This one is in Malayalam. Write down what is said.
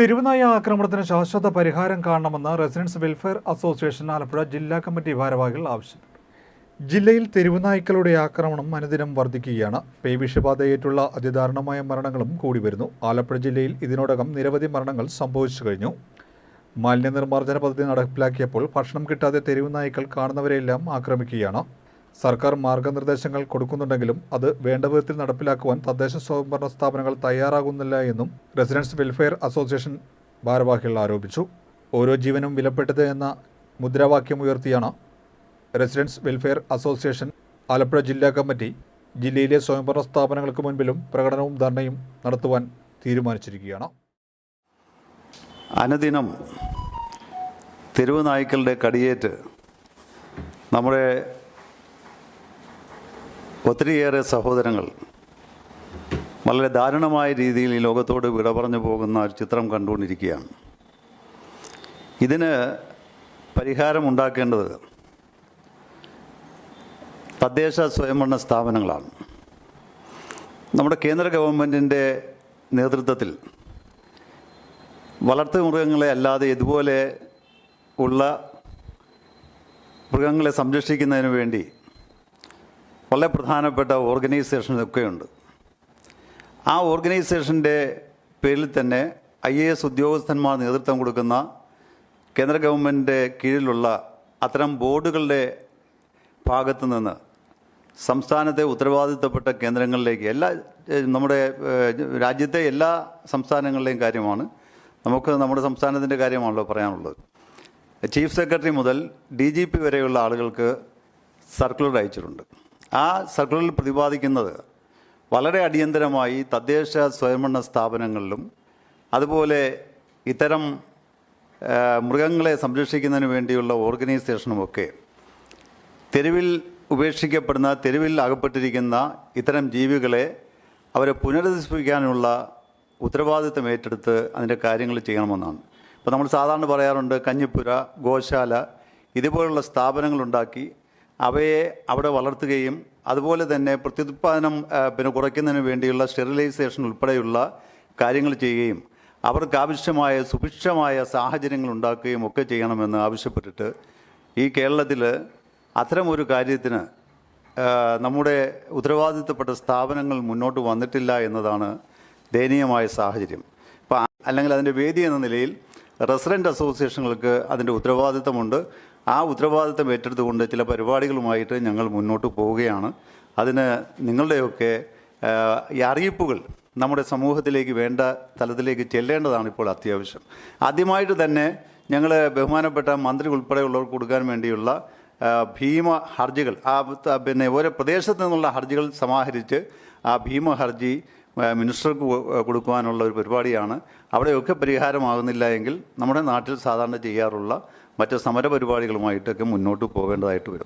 തിരുവനായ ആക്രമണത്തിന് ശാശ്വത പരിഹാരം കാണണമെന്ന് റെസിഡൻസ് വെൽഫെയർ അസോസിയേഷൻ ആലപ്പുഴ ജില്ലാ കമ്മിറ്റി ഭാരവാഹികൾ ആവശ്യപ്പെട്ടു ജില്ലയിൽ തെരുവുനായ്ക്കളുടെ ആക്രമണം അനുദിനം വർദ്ധിക്കുകയാണ് പേവിഷബാധയേറ്റുള്ള അതിദാരുണമായ മരണങ്ങളും കൂടി വരുന്നു. ആലപ്പുഴ ജില്ലയിൽ ഇതിനോടകം നിരവധി മരണങ്ങൾ സംഭവിച്ചു കഴിഞ്ഞു. മാലിന്യ നിർമ്മാർജന പദ്ധതി നടപ്പിലാക്കിയപ്പോൾ ഭക്ഷണം കിട്ടാതെ തെരുവുനായ്ക്കൾ കാണുന്നവരെയെല്ലാം ആക്രമിക്കുകയാണ്. സർക്കാർ മാർഗനിർദ്ദേശങ്ങൾ കൊടുക്കുന്നുണ്ടെങ്കിലും അത് വേണ്ട വിധത്തിൽ നടപ്പിലാക്കുവാൻ തദ്ദേശ സ്വയംഭരണ സ്ഥാപനങ്ങൾ തയ്യാറാകുന്നില്ല എന്നും റെസിഡൻസ് വെൽഫെയർ അസോസിയേഷൻ ഭാരവാഹികൾ ആരോപിച്ചു. ഓരോ ജീവനും വിലപ്പെട്ടത് എന്ന മുദ്രാവാക്യം ഉയർത്തിയാണ് റെസിഡൻസ് വെൽഫെയർ അസോസിയേഷൻ ആലപ്പുഴ ജില്ലാ കമ്മിറ്റി ജില്ലയിലെ സ്വയംഭരണ സ്ഥാപനങ്ങൾക്ക് മുൻപിലും പ്രകടനവും ധർണയും നടത്തുവാൻ തീരുമാനിച്ചിരിക്കുകയാണ്. അനുദിനം തെരുവ് നായ്ക്കളുടെ കടിയേറ്റ് നമ്മുടെ ഒത്തിരിയേറെ സഹോദരങ്ങൾ. വളരെ ദാരുണമായ രീതിയിൽ ഈ ലോകത്തോട് വിട പറഞ്ഞു പോകുന്ന ഒരു ചിത്രം കണ്ടുകൊണ്ടിരിക്കുകയാണ്. ഇതിന് പരിഹാരമുണ്ടാക്കേണ്ടത് തദ്ദേശ സ്വയംഭരണ സ്ഥാപനങ്ങളാണ്. നമ്മുടെ കേന്ദ്ര ഗവൺമെന്റിന്റെ നേതൃത്വത്തിൽ വളർത്തു മൃഗങ്ങളെ അല്ലാതെ ഇതുപോലെ ഉള്ള മൃഗങ്ങളെ സംരക്ഷിക്കുന്നതിന് വേണ്ടി വളരെ പ്രധാനപ്പെട്ട ഓർഗനൈസേഷനൊക്കെയുണ്ട്. ആ ഓർഗനൈസേഷന്റെ പേരിൽ തന്നെ ഐ എ എസ് ഉദ്യോഗസ്ഥന്മാർ നേതൃത്വം കൊടുക്കുന്ന കേന്ദ്ര ഗവൺമെന്റിന്റെ കീഴിലുള്ള അത്തരം ബോർഡുകളുടെ ഭാഗത്തു നിന്ന് സംസ്ഥാനത്തെ ഉത്തരവാദിത്തപ്പെട്ട കേന്ദ്രങ്ങളിലേക്ക് എല്ലാ നമ്മുടെ രാജ്യത്തെ എല്ലാ സംസ്ഥാനങ്ങളിലെയും കാര്യമാണ്. നമുക്ക് നമ്മുടെ സംസ്ഥാനത്തിന്റെ കാര്യമാണല്ലോ പറയാനുള്ളത്. ചീഫ് സെക്രട്ടറി മുതൽ ഡി ജി പി വരെയുള്ള ആളുകൾക്ക് സർക്കുലർ അയച്ചിട്ടുണ്ട്. ആ സർക്കുലറിൽ പ്രതിപാദിക്കുന്നത് വളരെ അടിയന്തരമായി തദ്ദേശ സ്വയംഭരണ സ്ഥാപനങ്ങളിലും അതുപോലെ ഇത്തരം മൃഗങ്ങളെ സംരക്ഷിക്കുന്നതിന് വേണ്ടിയുള്ള ഓർഗനൈസേഷനുമൊക്കെ തെരുവിൽ ഉപേക്ഷിക്കപ്പെടുന്ന തെരുവിൽ അകപ്പെട്ടിരിക്കുന്ന ഇത്തരം ജീവികളെ അവരെ പുനരധിവസിപ്പിക്കാനുള്ള ഉത്തരവാദിത്തം ഏറ്റെടുത്ത് അതിന്റെ കാര്യങ്ങൾ ചെയ്യണമെന്നാണ്. ഇപ്പോൾ നമ്മൾ സാധാരണ പറയാറുണ്ട് കഞ്ഞിപ്പുര ഗോശാല ഇതുപോലുള്ള സ്ഥാപനങ്ങളുണ്ടാക്കി അവയെ അവിടെ വളർത്തുകയും അതുപോലെ തന്നെ പ്രത്യുത്പാദനം പിന്നെ കുറയ്ക്കുന്നതിന് വേണ്ടിയുള്ള സ്റ്റെറിലൈസേഷൻ ഉൾപ്പെടെയുള്ള കാര്യങ്ങൾ ചെയ്യുകയും അവർക്ക് ആവശ്യമായ സുഭിക്ഷമായ സാഹചര്യങ്ങൾ ഉണ്ടാക്കുകയും ഒക്കെ ചെയ്യണമെന്ന് ആവശ്യപ്പെട്ടിട്ട് ഈ കേരളത്തിൽ അത്തരമൊരു കാര്യത്തിന് നമ്മുടെ ഉത്തരവാദിത്തപ്പെട്ട സ്ഥാപനങ്ങൾ മുന്നോട്ട് വന്നിട്ടില്ല എന്നതാണ് ദയനീയമായ സാഹചര്യം. ഇപ്പം അല്ലെങ്കിൽ അതിന്റെ വേദി എന്ന നിലയിൽ റെസിഡന്റ് അസോസിയേഷനുകൾക്ക് അതിന്റെ ഉത്തരവാദിത്തമുണ്ട്. ആ ഉത്തരവാദിത്തം ഏറ്റെടുത്തുകൊണ്ട് ചില പരിപാടികളുമായിട്ട് ഞങ്ങൾ മുന്നോട്ട് പോവുകയാണ്. അതിന് നിങ്ങളുടെയൊക്കെ അറിയിപ്പുകൾ നമ്മുടെ സമൂഹത്തിലേക്ക് വേണ്ട തലത്തിലേക്ക് ചെല്ലേണ്ടതാണ് ഇപ്പോൾ അത്യാവശ്യം. ആദ്യമായിട്ട് തന്നെ ഞങ്ങൾ ബഹുമാനപ്പെട്ട മന്ത്രി ഉൾപ്പെടെയുള്ളവർക്ക് കൊടുക്കാൻ വേണ്ടിയുള്ള ഭീമ ഹർജികൾ ആ പിന്നെ ഓരോ പ്രദേശത്തു നിന്നുള്ള ഹർജികൾ സമാഹരിച്ച് ആ ഭീമ ഹർജി മിനിസ്റ്റർക്ക് കൊടുക്കുവാനുള്ള ഒരു പരിപാടിയാണ്. അവിടെയൊക്കെ പരിഹാരമാകുന്നില്ല എങ്കിൽ നമ്മുടെ നാട്ടിൽ സാധാരണ ചെയ്യാറുള്ള മറ്റ് സമര പരിപാടികളുമായിട്ടൊക്കെ മുന്നോട്ട് പോകേണ്ടതായിട്ട് വരും.